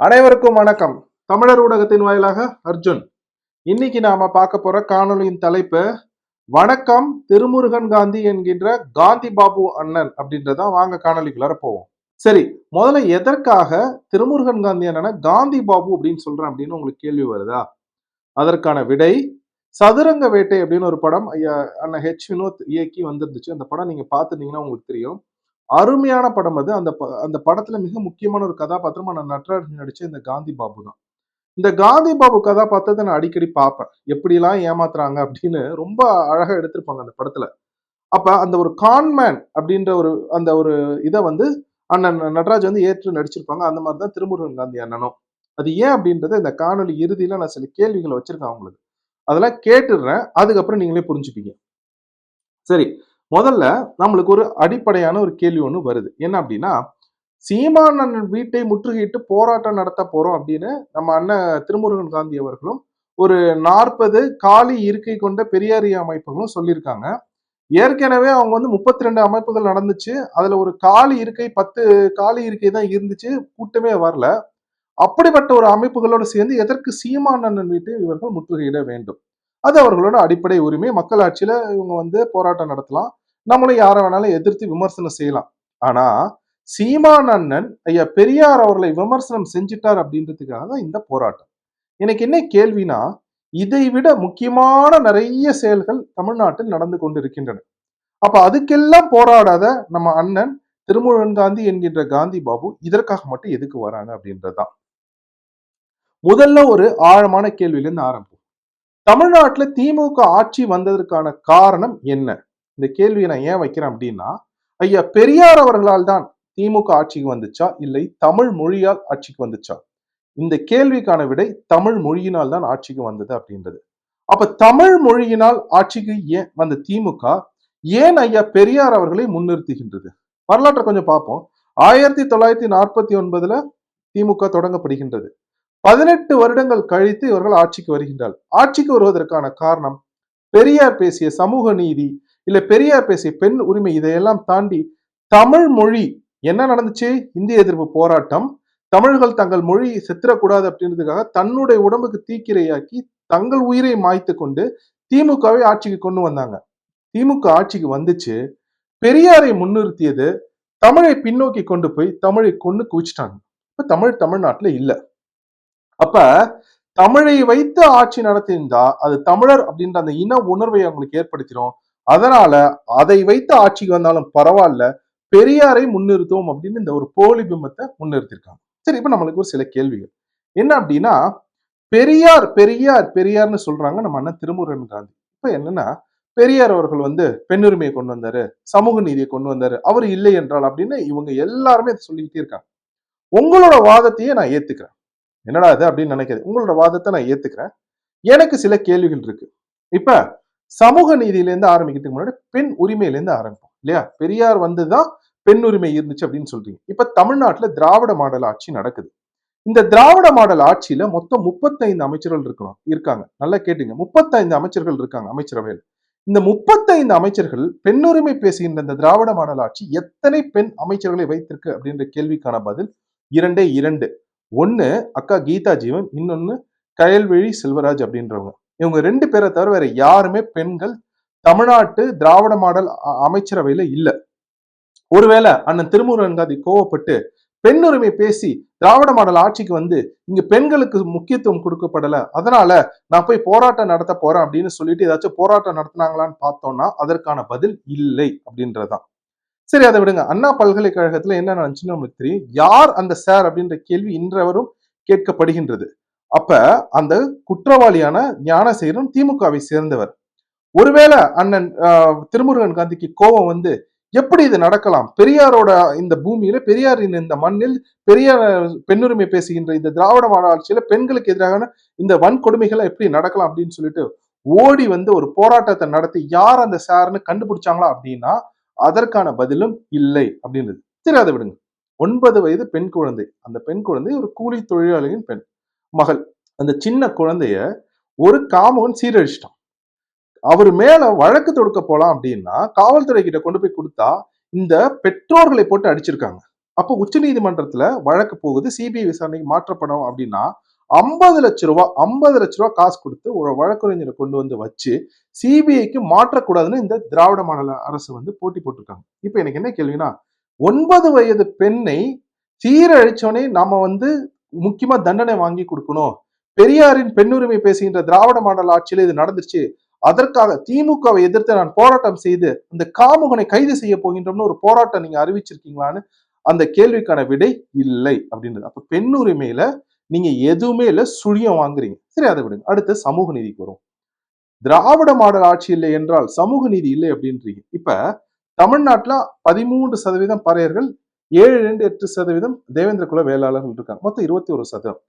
அனைவருக்கும் வணக்கம். தமிழர் ஊடகத்தின் வாயிலாக அர்ஜுன். இன்னைக்கு நாம பார்க்க போற காணொலியின் தலைப்பு வணக்கம் திருமுருகன் காந்தி என்கின்ற காந்தி பாபு அண்ணன் அப்படின்றத வாங்க காணொலிக்குள்ளார போவோம். சரி முதல்ல எதற்காக திருமுருகன் காந்தி அண்ணனை காந்தி பாபு அப்படின்னு சொல்றேன் அப்படின்னு உங்களுக்கு கேள்வி வருதா? அதற்கான விடை சதுரங்க வேட்டை அப்படின்னு ஒரு படம் ஐயா அண்ணன் ஹெச் வினோத் இயக்கி வந்திருந்துச்சு. அந்த படம் நீங்க பார்த்துருந்தீங்கன்னா உங்களுக்கு தெரியும். அருமையான படம் அது. அந்த ப- அந்த படத்துல மிக முக்கியமான ஒரு கதாபாத்திரமா நான் நட்ராஜ் நடிச்ச இந்த காந்தி பாபு தான். இந்த காந்தி பாபு கதாபாத்திரத்தை நான் அடிக்கடி பார்ப்பேன். எப்படிலாம் ஏமாத்துறாங்க அப்படின்னு ரொம்ப அழகா எடுத்திருப்பாங்க அந்த படத்துல. அப்ப அந்த ஒரு கான்மேன் அப்படின்ற ஒரு அந்த ஒரு இதை வந்து அண்ணன் நடராஜ் வந்து ஏற்று நடிச்சிருப்பாங்க. அந்த மாதிரி தான் திருமுருகன் காந்தி அண்ணனும். அது ஏன் அப்படின்றத இந்த காணொளி இறுதியில நான் சில கேள்விகளை வச்சிருக்கேன் அவங்களுக்கு. அதெல்லாம் கேட்டுடுறேன். அதுக்கப்புறம் நீங்களே புரிஞ்சுப்பீங்க. சரி. முதல்ல நம்மளுக்கு ஒரு அடிப்படையான ஒரு கேள்வி ஒன்று வருது. என்ன அப்படின்னா சீமானன் வீட்டை முற்றுகையிட்டு போராட்டம் நடத்த போறோம் அப்படின்னு நம்ம அண்ணன் திருமுருகன் காந்தி அவர்களும் ஒரு நாற்பது காலி இருக்கை கொண்ட பெரியாரிய அமைப்புகளும் சொல்லியிருக்காங்க. ஏற்கனவே அவங்க வந்து முப்பத்தி ரெண்டு அமைப்புகள் நடந்துச்சு. அதுல ஒரு காலி இருக்கை பத்து காலி இருக்கை தான் இருந்துச்சு. கூட்டமே வரல. அப்படிப்பட்ட ஒரு அமைப்புகளோடு சேர்ந்து எதற்கு சீமானந்தன் வீட்டை இவர்கள் முற்றுகையிட வேண்டும்? அது அவர்களோட அடிப்படை உரிமை. மக்களாட்சியில இவங்க வந்து போராட்டம் நடத்தலாம். நம்மளும் யாரை வேணாலும் எதிர்த்து விமர்சனம் செய்யலாம். ஆனா சீமான் அண்ணன் ஐயா பெரியார் அவர்களை விமர்சனம் செஞ்சிட்டார் அப்படின்றதுக்காக தான் இந்த போராட்டம். எனக்கு என்ன கேள்வினா இதை விட முக்கியமான நிறைய செயல்கள் தமிழ்நாட்டில் நடந்து கொண்டிருக்கின்றன. அப்ப அதுக்கெல்லாம் போராடாத நம்ம அண்ணன் திருமுருகன் காந்தி என்கின்ற காந்தி பாபு இதற்காக மட்டும் எதுக்கு வராங்க அப்படின்றதுதான். முதல்ல ஒரு ஆழமான கேள்வியிலிருந்து ஆரம்பம் தமிழ்நாட்டுல திமுக ஆட்சி வந்ததற்கான காரணம் என்ன? இந்த கேள்வியை நான் ஏன் வைக்கிறேன் அப்படின்னா ஐயா பெரியார் அவர்களால் தான் திமுக ஆட்சிக்கு வந்துச்சா? இல்லை தமிழ் மொழியால் ஆட்சிக்கு வந்துச்சா? இந்த கேள்விக்கான விடை தமிழ் மொழியினால் தான் ஆட்சிக்கு வந்தது அப்படின்றது. அப்ப தமிழ் மொழியினால் ஆட்சிக்கு ஏன் வந்த திமுக ஏன் ஐயா பெரியார் அவர்களை முன்னிறுத்துகின்றது? வரலாற்றை கொஞ்சம் பார்ப்போம். ஆயிரத்தி தொள்ளாயிரத்தி நாற்பத்தி ஒன்பதுல திமுக தொடங்கப்படுகின்றது. பதினெட்டு வருடங்கள் கழித்து இவர்கள் ஆட்சிக்கு வருகின்றார்கள். ஆட்சிக்கு வருவதற்கான காரணம் பெரியார் பேசிய சமூக நீதி இல்ல பெரியார் பேசிய பெண் உரிமை இதையெல்லாம் தாண்டி தமிழ் மொழி என்ன நடந்துச்சு? இந்திய எதிர்ப்பு போராட்டம். தமிழர்கள் தங்கள் மொழி செத்துறக்கூடாது அப்படின்றதுக்காக தன்னுடைய உடம்புக்கு தீக்கிரையாக்கி தங்கள் உயிரை மாய்த்து கொண்டு திமுகவை ஆட்சிக்கு கொண்டு வந்தாங்க. திமுக ஆட்சிக்கு வந்துச்சு. பெரியாரை முன்னிறுத்தியது தமிழை பின்னோக்கி கொண்டு போய் தமிழை கொண்டு குவிச்சிட்டாங்க. இப்ப தமிழ் தமிழ்நாட்டுல இல்ல. அப்ப தமிழை வைத்து ஆட்சி நடத்தியிருந்தா அது தமிழர் அப்படின்ற அந்த இன உணர்வை அவங்களுக்கு ஏற்படுத்திடும் அதனால அதை வைத்து ஆட்சிக்கு வந்தாலும் பரவாயில்ல பெரியாரை முன்னிறுத்துவோம் அப்படின்னு இந்த ஒரு போலி பிம்பத்தை முன்னிறுத்திருக்காங்க. சரி இப்ப நம்மளுக்கு ஒரு சில கேள்விகள். என்ன அப்படின்னா பெரியார் பெரியார் பெரியார்னு சொல்றாங்க நம்ம அண்ணன் திருமுருகன் காந்தி. இப்ப என்னன்னா பெரியார் அவர்கள் வந்து பெண்ணுரிமையை கொண்டு வந்தாரு சமூக நீதியை கொண்டு வந்தாரு அவர் இல்லை என்றால் அப்படின்னு இவங்க எல்லாருமே சொல்லிக்கிட்டே இருக்காங்க. உங்களோட வாதத்தையே நான் ஏத்துக்கிறேன். என்னடா இது அப்படின்னு நினைக்கிறது உங்களோட வாதத்தை நான் ஏத்துக்கிறேன். எனக்கு சில கேள்விகள் இருக்கு. இப்ப சமூக நீதியிலேருந்து ஆரம்பிக்கிறதுக்கு முன்னாடி பெண் உரிமையிலேருந்து ஆரம்பிப்போம் இல்லையா? பெரியார் வந்துதான் பெண் உரிமை இருந்துச்சு அப்படின்னு சொல்றீங்க. இப்ப தமிழ்நாட்டுல திராவிட மாடல் ஆட்சி நடக்குது. இந்த திராவிட மாடல் ஆட்சியில மொத்தம் முப்பத்தைந்து அமைச்சர்கள் இருக்கணும் இருக்காங்க. நல்லா கேட்டுங்க. முப்பத்தைந்து அமைச்சர்கள் இருக்காங்க அமைச்சரவையில். இந்த முப்பத்தைந்து அமைச்சர்கள் பெண்ணுரிமை பேசுகின்ற இந்த திராவிட மாடல் ஆட்சி எத்தனை பெண் அமைச்சர்களை வைத்திருக்கு அப்படின்ற கேள்விக்கான பதில்? இரண்டே இரண்டு. ஒண்ணு அக்கா கீதா ஜீவன் இன்னொன்னு கயல்விழி செல்வராஜ் அப்படின்றவங்க. இவங்க ரெண்டு பேரை தவிர வேற யாருமே பெண்கள் தமிழ்நாட்டு திராவிட மாடல் அ- அமைச்சரவையில இல்ல. ஒருவேளை அண்ணன் திருமுருகன்காதி கோவப்பட்டு பெண்ணுரிமை பேசி திராவிட மாடல் ஆட்சிக்கு வந்து இங்க பெண்களுக்கு முக்கியத்துவம் கொடுக்கப்படல அதனால நான் போய் போராட்டம் நடத்த போறேன் அப்படின்னு சொல்லிட்டு ஏதாச்சும் போராட்டம் நடத்தினாங்களான்னு பார்த்தோம்னா அதற்கான பதில் இல்லை அப்படின்றதான். சரி அதை விடுங்க. அண்ணா பல்கலைக்கழகத்துல என்ன நடந்துச்சுன்னு நமக்கு தெரியும். யார் அந்த சார் அப்படின்ற கேள்வி இன்றவரும் கேட்கப்படுகின்றது. அப்ப அந்த குற்றவாளியான ஞானசேகரன் திமுகவை சேர்ந்தவர். ஒருவேளை அண்ணன் திருமுருகன் காந்திக்கு கோபம் வந்து எப்படி இது நடக்கலாம்? பெரியாரோட இந்த பூமியில பெரியாரின் இந்த மண்ணில் பெரியார் பெண்ணுரிமை பேசுகின்ற இந்த திராவிட மாடல் ஆட்சியில பெண்களுக்கு எதிரான இந்த வன்கொடுமைகளை எப்படி நடக்கலாம் அப்படின்னு சொல்லிட்டு ஓடி வந்து ஒரு போராட்டத்தை நடத்தி யார் அந்த சார்னு கண்டுபிடிச்சாங்களா அப்படின்னா அதற்கான பதிலும் இல்லை அப்படின்றது. சரி அதை விடுங்க. ஒன்பது வயது பெண் குழந்தை. அந்த பெண் குழந்தை ஒரு கூலி தொழிலாளியின் பெண். மகள். அந்த சின்ன குழந்தைய ஒரு காமவன் சீரழிச்சிட்டான். அவர் மேல வழக்கு தொடுக்க போலாம் அப்படின்னா காவல்துறை கிட்ட கொண்டு போய் கொடுத்தா இந்த பெற்றோர்களை போட்டு அடிச்சிருக்காங்க. அப்போ உச்சநீதிமன்றத்துல வழக்கு போகுது. சிபிஐ விசாரணைக்கு மாற்றப்படும் அப்படின்னா ஐம்பது லட்ச ரூபா ஐம்பது லட்ச ரூபா காசு கொடுத்து ஒரு வழக்கறிஞரை கொண்டு வந்து வச்சு சிபிஐக்கு மாற்றக்கூடாதுன்னு இந்த திராவிட மாடல அரசு வந்து போட்டி போட்டிருக்காங்க. இப்போ எனக்கு என்ன கேள்வினா ஒன்பது வயது பெண்ணை சீரழிச்சோனே நாம வந்து முக்கியமா தண்டனை வாங்கி கொடுக்கணும். பெரியாரின் பெண்ணுரிமை பேசுகின்ற திராவிட மாடல் ஆட்சியில இது நடந்துச்சு அதற்காக திமுகவை எதிர்த்து நான் போராட்டம் செய்து இந்த காமுகனை கைது செய்ய போகின்றோம்னு ஒரு போராட்டம் நீங்க அறிவிச்சிருக்கீங்களான்னு அந்த கேள்விக்கான விடை இல்லை அப்படின்றது. அப்ப பெண்ணுரிமையில நீங்க எதுவுமே இல்ல சுழியம் வாங்குறீங்க. சரி அதை விடுங்க. அடுத்து சமூக நீதிக்கு வரும். திராவிட மாடல் ஆட்சி இல்லை என்றால் சமூக நீதி இல்லை அப்படின்றீங்க. இப்ப தமிழ்நாட்டுல பதிமூன்று சதவீதம் பறையர்கள் ஏழு ரெண்டு எட்டு சதவீதம் தேவேந்திர குல வேளாளர்கள் இருக்காங்க. மொத்தம் இருபத்தி ஒரு சதவீதம்.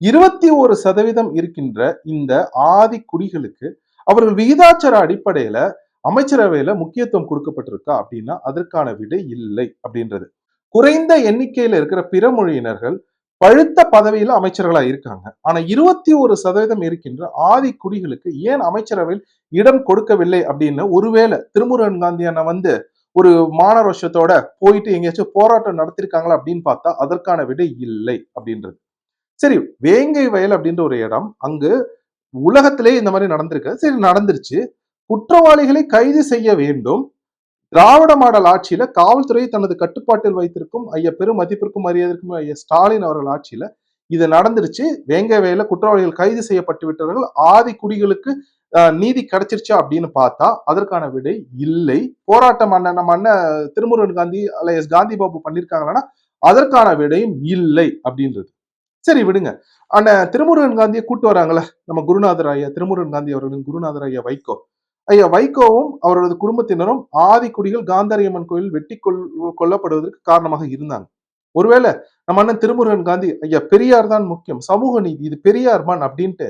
இருபத்தி ஒரு சதவீதம் இருக்கின்ற இந்த ஆதி குடிகளுக்கு அவர்கள் விகிதாச்சார அடிப்படையில அமைச்சரவையில முக்கியத்துவம் கொடுக்கப்பட்டிருக்கா அப்படின்னா அதற்கான விடை இல்லை அப்படின்றது. குறைந்த எண்ணிக்கையில இருக்கிற பிற மொழியினர்கள் பழுத்த பதவியில் அமைச்சர்களா இருக்காங்க. ஆனா இருபத்தி ஒரு சதவீதம் இருக்கின்ற ஆதி குடிகளுக்கு ஏன் அமைச்சரவையில் இடம் கொடுக்கவில்லை அப்படின்னு ஒருவேளை திருமுருகன் காந்தி அண்ணா வந்து ஒரு மானரோஷத்தோட போயிட்டு எங்கேயாச்சும் போராட்டம் நடத்திருக்காங்களா அப்படின்னு பார்த்தா அதற்கான விடை இல்லை அப்படின்றது. சரி வேங்கை வயல் அப்படின்ற ஒரு இடம் அங்கு உலகத்திலே இந்த மாதிரி நடந்திருக்கு. சரி நடந்துருச்சு. குற்றவாளிகளை கைது செய்ய வேண்டும். திராவிட மாடல் ஆட்சியில காவல்துறை தனது கட்டுப்பாட்டில் வைத்திருக்கும் ஐயா பெரும் மதிப்பிற்கும் மரியாதைக்கும் ஐயா ஸ்டாலின் அவர்கள் ஆட்சியில இது நடந்துருச்சு. வேங்க வேல குற்றவாளிகள் கைது செய்யப்பட்டு விட்டவர்கள் ஆதி குடிகளுக்கு நீதி கிடைச்சிருச்சா அப்படின்னு பார்த்தா அதற்கான விடை இல்லை. போராட்டம் அண்ணன் நம்ம அண்ணன் திருமுருகன் காந்தி அல்ல எஸ் காந்தி பாபு பண்ணியிருக்காங்களான்னா அதற்கான விடையும் இல்லை அப்படின்றது. சரி விடுங்க. அண்ணன் திருமுருகன் காந்தியை கூட்டு வராங்கல்ல நம்ம குருநாதர் ஐயா திருமுருகன் காந்தி அவர்களின் குருநாதர் ஐயா வைகோ. ஐயா வைகோவும் அவரது குடும்பத்தினரும் ஆதிக்குடிகள் காந்தாரியம்மன் கோயில் வெட்டி கொல் கொல்லப்படுவதற்கு காரணமாக இருந்தாங்க. ஒருவேளை நம்ம அண்ணன் திருமுருகன் காந்தி ஐயா பெரியார் தான் முக்கியம் சமூக நீதி இது பெரியார் மண் அப்படின்ட்டு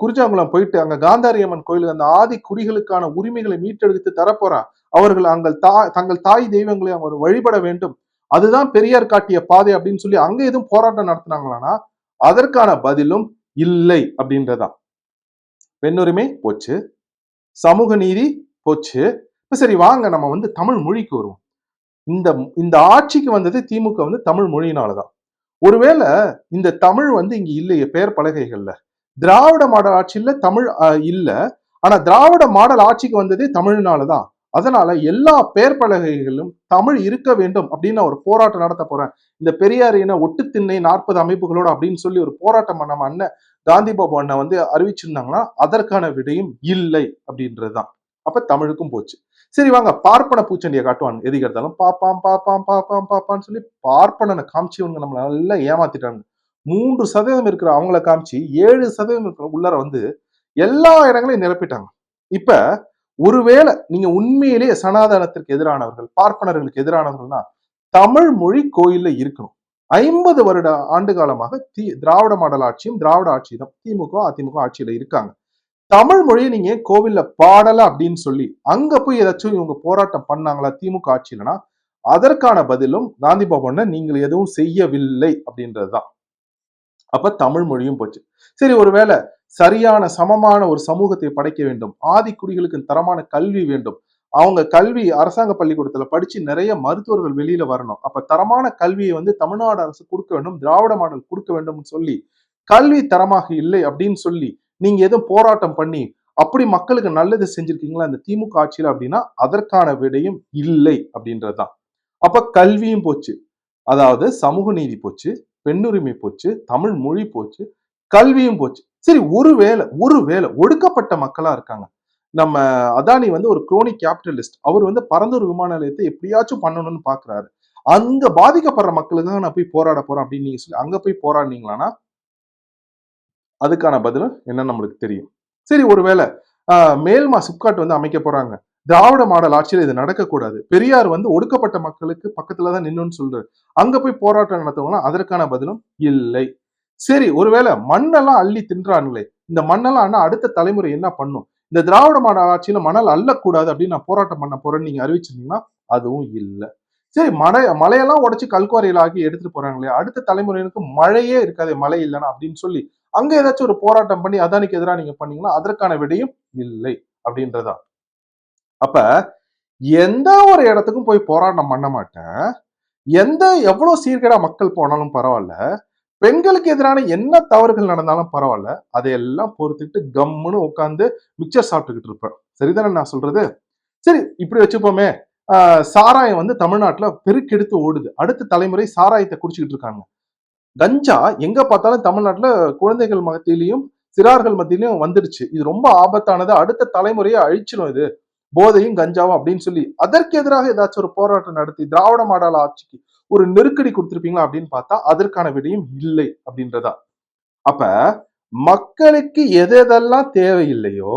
குறிஞ்சாங்குளம் போயிட்டு அங்க காந்தாரியம்மன் கோயிலுக்கு அந்த ஆதி குடிகளுக்கான உரிமைகளை மீட்டெடுத்து தரப்போறா அவர்கள் அங்கள் தா தங்கள் தாய் தெய்வங்களை அவர் வழிபட வேண்டும் அதுதான் பெரியார் காட்டிய பாதை அப்படின்னு சொல்லி அங்க எதுவும் போராட்டம் நடத்தினாங்களான்னா அதற்கான பதிலும் இல்லை அப்படின்றதான். பெண்ணுரிமை போச்சு. சமூக நீதி போச்சு. இப்போ சரி வாங்க நம்ம வந்து தமிழ் மொழிக்கு வருவோம். இந்த இந்த ஆட்சிக்கு வந்தது திமுக வந்து தமிழ் மொழியினாலதான். ஒருவேளை இந்த தமிழ் வந்து இங்க இல்லையே பெயர் பலகைகள்ல. திராவிட மாடல் ஆட்சியில தமிழ் அஹ், இல்ல. ஆனா திராவிட மாடல் ஆட்சிக்கு வந்ததே தமிழ்னாலதான். அதனால எல்லா பெயர் பலகைகளிலும் தமிழ் இருக்க வேண்டும் அப்படின்னு நான் ஒரு போராட்டம் நடத்த போறேன். இந்த பெரியார் இன ஒட்டு திண்ணை நாற்பது அமைப்புகளோட அப்படின்னு சொல்லி ஒரு போராட்டம் நம்ம அண்ணன் காந்தி பாபு அண்ணன் வந்து அறிவிச்சிருந்தாங்கன்னா அதற்கான விடையும் இல்லை அப்படின்றதுதான். அப்ப தமிழுக்கும் போச்சு. சரி வாங்க பார்ப்பன பூச்செண்டியை காட்டுவாங்க எதுக்கு எடுத்தாலும் பாப்பாம் பாப்பாம் பாப்பாம் பாப்பான்னு சொல்லி பார்ப்பனனை காமிச்சு இவங்க நல்லா ஏமாத்திட்டாங்க மூன்று சதவீதம் இருக்கிற அவங்கள காமிச்சு ஏழு சதவீதம் இருக்கிற உள்ளார வந்து எல்லா இடங்களையும் நிரப்பிட்டாங்க. இப்ப ஒருவேளை நீங்க உண்மையிலேயே சனாதனத்திற்கு எதிரானவர்கள் பார்ப்பனர்களுக்கு எதிரானவர்கள்னா தமிழ் மொழி கோயில்ல இருக்கணும். ஐம்பது வருட ஆண்டு காலமாக தி திராவிட மாடல் ஆட்சியும் திராவிட ஆட்சியும் தான். திமுக அதிமுக ஆட்சியில இருக்காங்க. தமிழ் மொழியை நீங்க கோவில்ல பாடல அப்படின்னு சொல்லி அங்க போய் ஏதாச்சும் இவங்க போராட்டம் பண்ணாங்களா திமுக ஆட்சியிலனா அதற்கான பதிலும் காந்தி பவன்ல நீங்கள் எதுவும் செய்யவில்லை அப்படின்றதுதான். அப்ப தமிழ் மொழியும் போச்சு. சரி ஒருவேளை சரியான சமமான ஒரு சமூகத்தை படைக்க வேண்டும். ஆதிக்குடிகளுக்கு தரமான கல்வி வேண்டும். அவங்க கல்வி அரசாங்க பள்ளிக்கூடத்துல படிச்சு நிறைய மருத்துவர்கள் வெளியில வரணும். அப்ப தரமான கல்வியை வந்து தமிழ்நாடு அரசு கொடுக்க வேண்டும் திராவிட மாடல் கொடுக்க வேண்டும்னு சொல்லி கல்வி தரமாக இல்லை அப்படின்னு சொல்லி நீங்க எதுவும் போராட்டம் பண்ணி அப்படி மக்களுக்கு நல்லது செஞ்சிருக்கீங்களா அந்த திமுக ஆட்சியில அப்படின்னா அதற்கான விடையும் இல்லை அப்படின்றதுதான். அப்ப கல்வியும் போச்சு. அதாவது சமூக நீதி போச்சு பெண்ணுரிமை போச்சு தமிழ் மொழி போச்சு கல்வியும் போச்சு. சரி ஒருவேளை ஒருவேளை ஒடுக்கப்பட்ட மக்களா இருக்காங்க. நம்ம அதானி வந்து ஒரு குரோனி கேபிட்டலிஸ்ட் அவர் வந்து பரந்தூர் விமான நிலையத்தை எப்படியாச்சும் பண்ணணும்னு பாக்குறாரு. அங்க பாதிக்கப்படுற மக்களுக்காக நான் போய் போராட போறேன் அப்படின்னு நீங்க சொல்லி அங்க போய் போராடினீங்களான்னா அதுக்கான பதிலும் என்ன நம்மளுக்கு தெரியும். சரி ஒருவேளை ஆஹ், மேல்மா சிப்காட் வந்து அமைக்க போறாங்க. திராவிட மாடல் ஆட்சியில் இது நடக்கக்கூடாது. பெரியார் வந்து ஒடுக்கப்பட்ட மக்களுக்கு பக்கத்துல தான் நின்னுன்னு சொல்றாரு. அங்க போய் போராட்டம் நடத்துவாங்களா அதற்கான பதிலும் இல்லை. சரி ஒருவேளை மண்ணெல்லாம் அள்ளி தின்றானுங்களே இந்த மண்ணெல்லாம் ஆனா அடுத்த தலைமுறை என்ன பண்ணும்? இந்த திராவிட மாடல் ஆட்சியில மணல் அள்ளக்கூடாது அப்படின்னு நான் போராட்டம் பண்ண போறேன்னு நீங்க அறிவிச்சிருந்தீங்கன்னா அதுவும் இல்லை. சரி மழை மலையெல்லாம் உடைச்சு கல்குவாரியில் ஆக்கி எடுத்துட்டு போறாங்களே அடுத்த தலைமுறையினருக்கு மழையே இருக்காது மழை இல்லைன்னா அப்படின்னு சொல்லி அங்க ஏதாச்சும் ஒரு போராட்டம் பண்ணி அதானிக்கு எதிராக நீங்க பண்ணீங்கன்னா அதற்கான விடையும் இல்லை அப்படின்றதா அப்ப எந்த ஒரு இடத்துக்கும் போய் போராட்டம் பண்ண மாட்டேன். எந்த எவ்வளவு சீர்கேடா மக்கள் போனாலும் பரவாயில்ல. பெண்களுக்கு எதிரான என்ன தவறுகள் நடந்தாலும் பரவாயில்ல. அதையெல்லாம் பொறுத்துக்கிட்டு கம்முன்னு உட்காந்து மிக்சர் சாப்பிட்டுக்கிட்டு இருப்பேன். சரிதானே நான் சொல்றது? சரி இப்படி வச்சுப்போமே. ஆஹ் சாராயம் வந்து தமிழ்நாட்டுல பெருக்கெடுத்து ஓடுது. அடுத்த தலைமுறை சாராயத்தை குடிச்சுக்கிட்டு இருக்காங்க. கஞ்சா எங்க பார்த்தாலும் தமிழ்நாட்டுல குழந்தைகள் மத்தியிலையும் சிறார்கள் மத்தியிலையும் வந்துடுச்சு. இது ரொம்ப ஆபத்தானது. அடுத்த தலைமுறையை அழிச்சிடும் இது. போதையும் கஞ்சாவும் அப்படின்னு சொல்லி அதற்கு எதிராக ஏதாச்சும் ஒரு போராட்டம் நடத்தி திராவிட மாடல் ஆட்சிக்கு ஒரு நெருக்கடி கொடுத்துருப்பீங்களா அப்படின்னு பார்த்தா அதற்கான விடையும் இல்லை அப்படின்றதா. அப்ப மக்களுக்கு எது எதெல்லாம் தேவையில்லையோ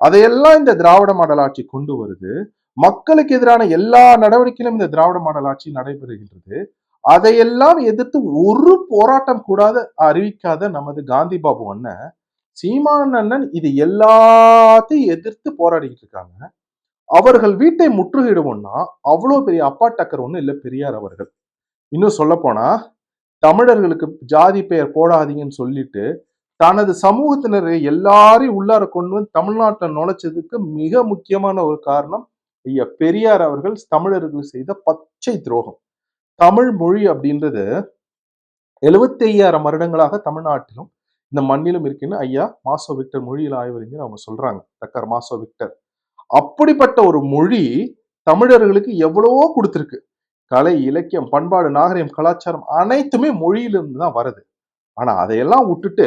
அதையெல்லாம் இந்த திராவிட மாடல் ஆட்சி கொண்டு வருது. மக்களுக்கு எதிரான எல்லா நடவடிக்கையிலும் இந்த திராவிட மாடல் ஆட்சி நடைபெறுகின்றது. அதையெல்லாம் எதிர்த்து ஒரு போராட்டம் கூடாத அறிவிக்காத நமது காந்தி பாபு அண்ணன் சீமான் அண்ணன் இது எல்லாத்தையும் எதிர்த்து போராடிக்கிட்டு இருக்காங்க. அவர்கள் வீட்டை முற்றுகையிடுவோம்னா அவ்வளவு பெரிய அப்பா டக்கர் ஒன்றும் இல்லை பெரியார் அவர்கள். இன்னும் சொல்ல போனா தமிழர்களுக்கு ஜாதி பெயர் போடாதீங்கன்னு சொல்லிட்டு தனது சமூகத்தினரை எல்லாரையும் உள்ளார கொண்டு வந்து தமிழ்நாட்டில் நுழைச்சதுக்கு மிக முக்கியமான ஒரு காரணம் ஐயா பெரியார் அவர்கள் தமிழர்கள் செய்த பச்சை துரோகம். தமிழ் மொழி அப்படின்றது எழுபத்தி ஐயாயிரம் வருடங்களாக தமிழ்நாட்டிலும் இந்த மண்ணிலும் இருக்குன்னு ஐயா மாசோ விக்டர் மொழியில் ஆய்வறிஞர் அவங்க சொல்றாங்க டக்கர் மாசோ விக்டர். அப்படிப்பட்ட ஒரு மொழி தமிழர்களுக்கு எவ்வளவோ கொடுத்துருக்கு. கலை இலக்கியம் பண்பாடு நாகரிகம் கலாச்சாரம் அனைத்துமே மொழியிலிருந்து தான் வருது. ஆனா அதையெல்லாம் விட்டுட்டு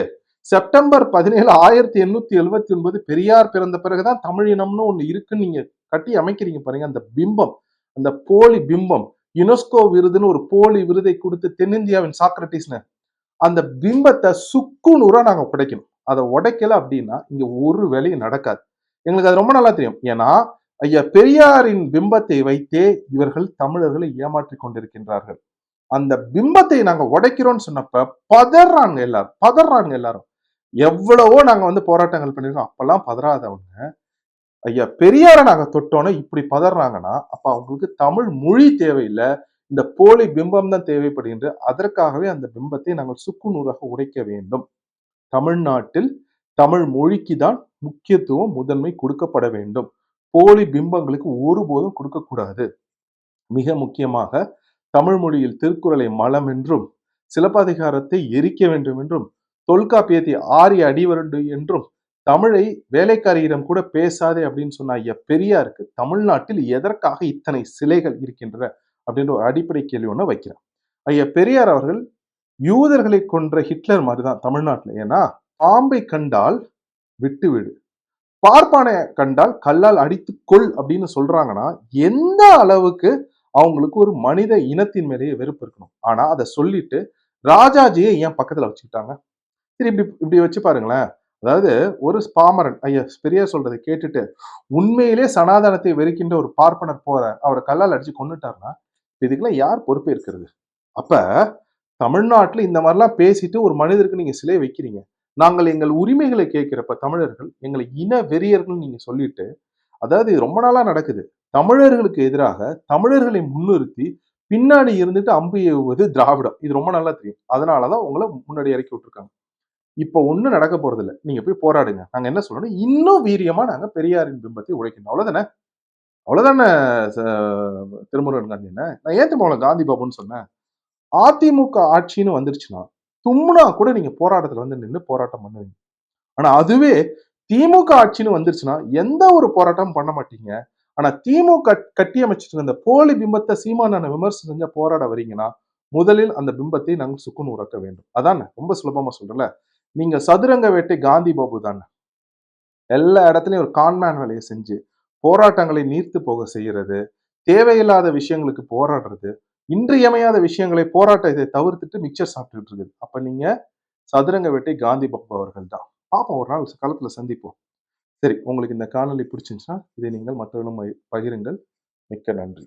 செப்டம்பர் பதினேழு ஆயிரத்தி எண்ணூத்தி எழுபத்தி ஒன்பது பெரியார் பிறந்த பிறகுதான் தமிழ் இனம்னு ஒண்ணு இருக்குன்னு நீங்க கட்டி அமைக்கிறீங்க பாருங்க. அந்த பிம்பம் அந்த போலி பிம்பம் யுனெஸ்கோ விருதுன்னு ஒரு போலி விருதை கொடுத்து தென்னிந்தியாவின் சாக்ரட்டிஸ்னு அந்த பிம்பத்தை சுக்குநூறா நாங்க உடைக்கணும். அதை உடைக்கல அப்படின்னா இங்க ஒரு வேலையும் நடக்காது. எங்களுக்கு அது ரொம்ப நல்லா தெரியும். ஏன்னா ஐயா பெரியாரின் பிம்பத்தை வைத்தே இவர்கள் தமிழர்களை ஏமாற்றி கொண்டிருக்கின்றார்கள். அந்த பிம்பத்தை நாங்க உடைக்கிறோம்னு சொன்னப்ப பதறாங்க எல்லாரும் பதறாங்க எல்லாரும். எவ்வளவோ நாங்க வந்து போராட்டங்கள் பண்ணிருக்கோம் அப்பெல்லாம் பதறாதவங்க. ஐயா பெரியாரை நாங்க தொட்டோன்னு இப்படி பதறாங்கன்னா அப்ப அவங்களுக்கு தமிழ் மொழி தேவையில்லை இந்த போலி பிம்பம் தான் தேவைப்படுகின்ற அதற்காகவே அந்த பிம்பத்தை நாங்கள் சுக்கு நூறாக உடைக்க வேண்டும். தமிழ்நாட்டில் தமிழ் மொழிக்கு தான் முக்கியத்துவம் முதன்மை கொடுக்கப்பட வேண்டும். போலி பிம்பங்களுக்கு ஒருபோதும் கொடுக்கக்கூடாது. மிக முக்கியமாக தமிழ் மொழியில் திருக்குறளை மலம் என்றும் சிலப்பதிகாரத்தை எரிக்க வேண்டும் என்றும் தொல்காப்பியத்தை ஆறி அடிவரண்டு என்றும் தமிழை வேலைக்காரியிடம் கூட பேசாதே அப்படின்னு சொன்ன ஐயா பெரியாருக்கு தமிழ்நாட்டில் எதற்காக இத்தனை சிலைகள் இருக்கின்றன அப்படின்ற ஒரு அடிப்படை கேள்வி ஒன்று வைக்கிறார் ஐயா பெரியார் அவர்கள் யூதர்களை கொன்ற ஹிட்லர் மாதிரிதான் தமிழ்நாட்டில். ஏன்னா பாம்பை கண்டால் விட்டுவிடு பார்ப்பானை கண்டால் கல்லால் அடித்து கொள் அப்படின்னு சொல்றாங்கன்னா எந்த அளவுக்கு அவங்களுக்கு ஒரு மனித இனத்தின் மேலேயே வெறுப்பு இருக்கணும்? ஆனா அதை சொல்லிட்டு ராஜாஜியை ஏன் பக்கத்துல வச்சுக்கிட்டாங்க? சரி இப்படி இப்படி வச்சு பாருங்களேன். அதாவது ஒரு பாமரன் ஐயா பெரியார் சொல்றதை கேட்டுட்டு உண்மையிலே சனாதனத்தை வெறுக்கின்ற ஒரு பார்ப்பனர் போற அவரை கல்லால் அடிச்சு கொண்டுட்டாருன்னா இதுக்கெல்லாம் யார் பொறுப்பு இருக்கிறது? அப்ப தமிழ்நாட்டுல இந்த மாதிரிலாம் பேசிட்டு ஒரு மனிதருக்கு நீங்க சிலை வைக்கிறீங்க. நாங்கள் எங்கள் உரிமைகளை கேட்கிறப்ப தமிழர்கள் எங்களை இன வெறியர்கள் நீங்க சொல்லிட்டு அதாவது ரொம்ப நாளா நடக்குது. தமிழர்களுக்கு எதிராக தமிழர்களை முன்னிறுத்தி பின்னாடி இருந்துட்டு அம்பு ஏவுவது திராவிடம். இது ரொம்ப நல்லா தெரியும். அதனாலதான் உங்களை முன்னாடி இறக்கி விட்டுருக்காங்க. இப்ப ஒண்ணும் நடக்க போறது இல்லை நீங்க போய் போராடுங்க. நாங்க என்ன சொல்லணும்? இன்னும் வீரியமா நாங்க பெரியாரின் பிம்பத்தை உழைக்கணும் அவ்வளவுதானே? அவ்வளவுதானே திருமுருகன் காந்தி என்ன? நான் ஏன் திரும்ப காந்தி பாபுன்னு சொன்னேன்? அதிமுக ஆட்சின்னு வந்துருச்சுன்னா தும்முனா கூட நீங்க போராட்டத்துல வந்து நின்று போராட்டம் பண்ணுவீங்க. ஆனா அதுவே திமுக ஆட்சின்னு வந்துருச்சுன்னா எந்த ஒரு போராட்டமும் பண்ண மாட்டீங்க. ஆனா திமுக கட்டி அமைச்சிட்டு இருந்த போலி பிம்பத்தை சீமான விமர்சனம் செஞ்ச போராட வரீங்கன்னா முதலில் அந்த பிம்பத்தை நாங்கள் சுக்குன்னு உறக்க வேண்டும். அதானே? ரொம்ப சுலபமா சொல்றல நீங்க சதுரங்க வேட்டை காந்தி பாபு தானே? எல்லா இடத்துலயும் ஒரு கான்மேன் வேலையை செஞ்சு போராட்டங்களை நீர்த்து போக செய்யறது தேவையில்லாத விஷயங்களுக்கு போராடுறது இன்றியமையாத விஷயங்களை போராட்டத்தை தவிர்த்துட்டு மிக்சர் சாப்பிட்டுட்டு இருக்குது. அப்ப நீங்க சதுரங்க வேட்டை காந்தி பாபு அவர்கள் தான் பார்ப்போம் ஒரு நாள் காலத்துல சந்திப்போம். சரி உங்களுக்கு இந்த காணொலி பிடிச்சிருந்துச்சுன்னா இதை நீங்கள் மற்றவர்களும் பகிருங்கள். மிக்க நன்றி.